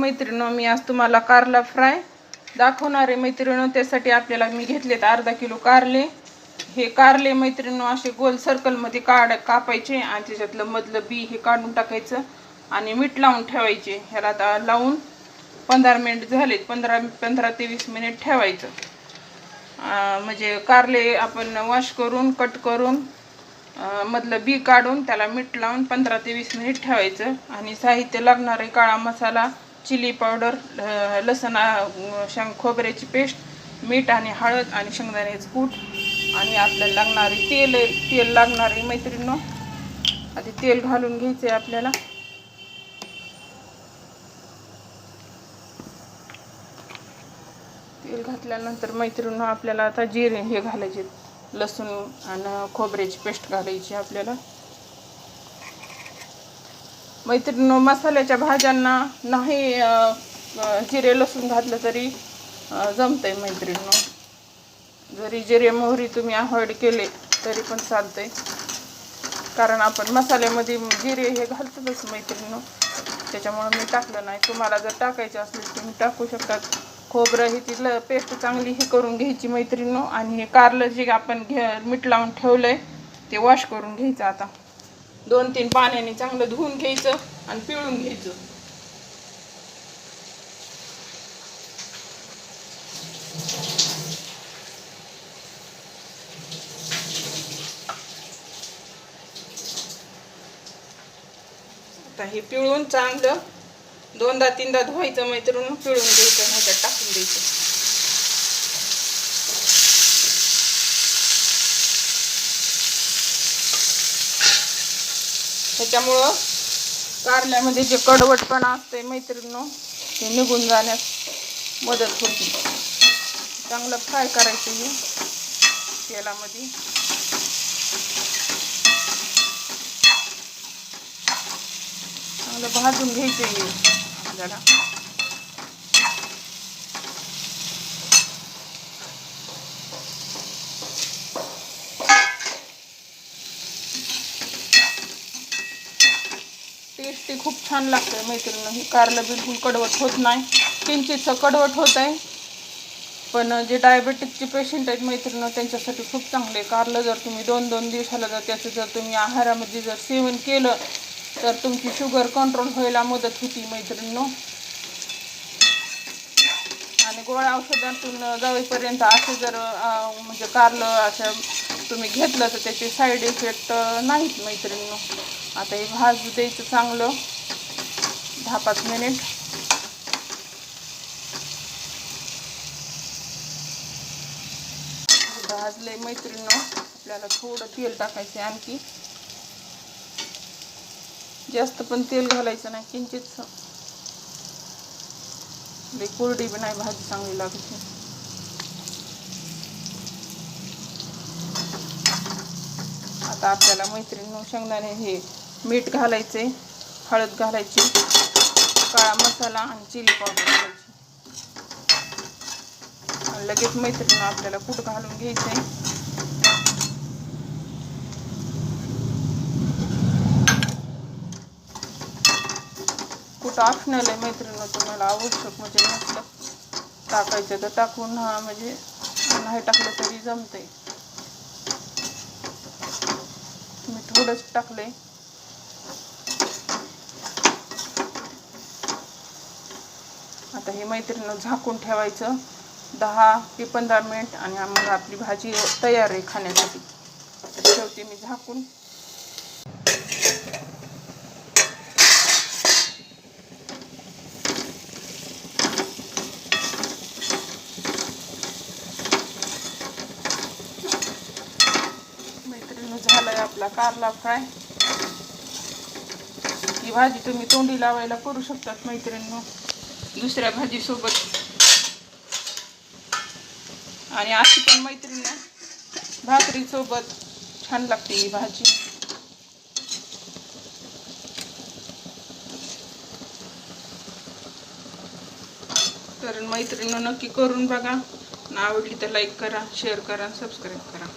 मैत्रिणं मी आज तुम्हाला कारला फ्राय दाखवणारे मैत्रिणं त्यासाठी आपल्याला मी घेतलेत अर्धा किलो कारले. हे कारले मैत्रिणं असे गोल सर्कलमध्ये काढ कापायचे आणि त्याच्यातलं मधलं बी हे काढून टाकायचं आणि मीठ लावून ठेवायचे. ह्याला आता लावून पंधरा मिनिट झालेत. पंधरा पंधरा ते वीस मिनिट ठेवायचं. म्हणजे कारले आपण वॉश करून कट करून मधलं बी काढून त्याला मीठ लावून पंधरा ते वीस मिनिट ठेवायचं. आणि साहित्य लागणारे काळा मसाला. चिली पावडर लसण शेंग खोबऱ्याची पेस्ट मीठ आणि हळद आणि शेंगदाण्याचं कूट आणि आपल्याला लागणारे तेल तेल लागणारे मैत्रिणीनं आधी तेल घालून घ्यायचं आहे आपल्याला. तेल घातल्यानंतर मैत्रिणीनं आपल्याला आता जिरे हे घालायचे. लसूण आणि खोबऱ्याची पेस्ट घालायची आपल्याला. मैत्रिणी मसाल्याच्या भाज्यांना नाही जिरे लसूण घातलं तरी जमत जमतंय मैत्रिणीनो. जरी जिरे मोहरी तुम्ही अवॉइड केले तरी पण चालतंय. कारण आपण मसाल्यामध्ये जिरे हे घालतोच मैत्रिणीनं. त्याच्यामुळं मी टाकलं नाही. तुम्हाला जर टाकायचं असेल तर तुम्ही टाकू शकतात. खोबरं ही ती पेस्ट चांगली हे करून घ्यायची मैत्रिणीनं. आणि हे कारलं जे आपण घे मीठ लावून ठेवलं आहे ते वॉश करून घ्यायचं आता. दोन तीन पाण्याने चांगलं धुवून घ्यायचं आणि पिळून घ्यायचं. आता हे पिळून चांगलं दोनदा तीनदा धुवायचं मैत्रीण पिळून घ्यायचं ह्याच्यात टाकून द्यायचं. त्याच्यामुळं कारल्यामध्ये जे कडवटपणा असते मैत्रिणीनो ते निघून जाण्यास मदत होती. चांगलं फ्राय करायचं हे तेलामध्ये. चांगलं भाजून घ्यायचं हे आपल्याला. ते खूप छान लागतं मैत्रिणी ही कारलं बिलकुल कडवट होत नाही. किंचितचं कडवट होत आहे पण जे डायबेटिकचे पेशंट आहेत मैत्रिणी त्यांच्यासाठी खूप चांगले आहे. कारलं जर तुम्ही दोन दोन दिवसाला जर त्याचं जर तुम्ही आहारामध्ये जर सेवन केलं तर तुमची शुगर कंट्रोल व्हायला मदत होती मैत्रिणींनो. आणि गोळ्या औषधातून जावेपर्यंत असे जर म्हणजे कारलं असं तुम्ही घेतलं तर त्याचे साईड इफेक्ट नाहीत मैत्रिणीनो. आता हे भाजू द्यायचं चांगलं. दहा पाच मिनिट भाजले मैत्रिणीनो. आपल्याला थोडं तेल टाकायचं आहे आणखी. जास्त पण तेल घालायचं नाही किंचित कोरडी बी नाही भाजी चांगली लागते. आता आपल्याला मैत्रिणी शेंगदाणे हे मीठ घालायचे हळद घालायची काळा मसाला आणि चिली पावडर घालायची. आणि लगेच मैत्रिणी आपल्याला कूट घालून घ्यायचे. कुठं ऑप्शनल आहे मैत्रिणी तुम्हाला आवश्यक म्हणजे नसलं टाकायचं तर टाकून हा म्हणजे नाही टाकलं तरी जमतंय मी थोडंच टाकलंय आता हे मैत्रिणी झाकून ठेवायचं. दहा ते पंधरा मिनिट आणि मग आपली भाजी तयार आहे खाण्यासाठी. शेवटी ठेवते मी झाकून मैत्रिणी झालाय आपला कारला फ्राय. ही भाजी तुम्ही तोंडी लावायला करू शकतात मैत्रिणी दुसऱ्या भाजीसोबत. आणि अशी पण मैत्रिणी भाकरीसोबत छान लागते ही भाजी. तर मैत्रिणी नक्की करून बघा. आवडली तर लाईक करा शेअर करा सबस्क्राईब करा.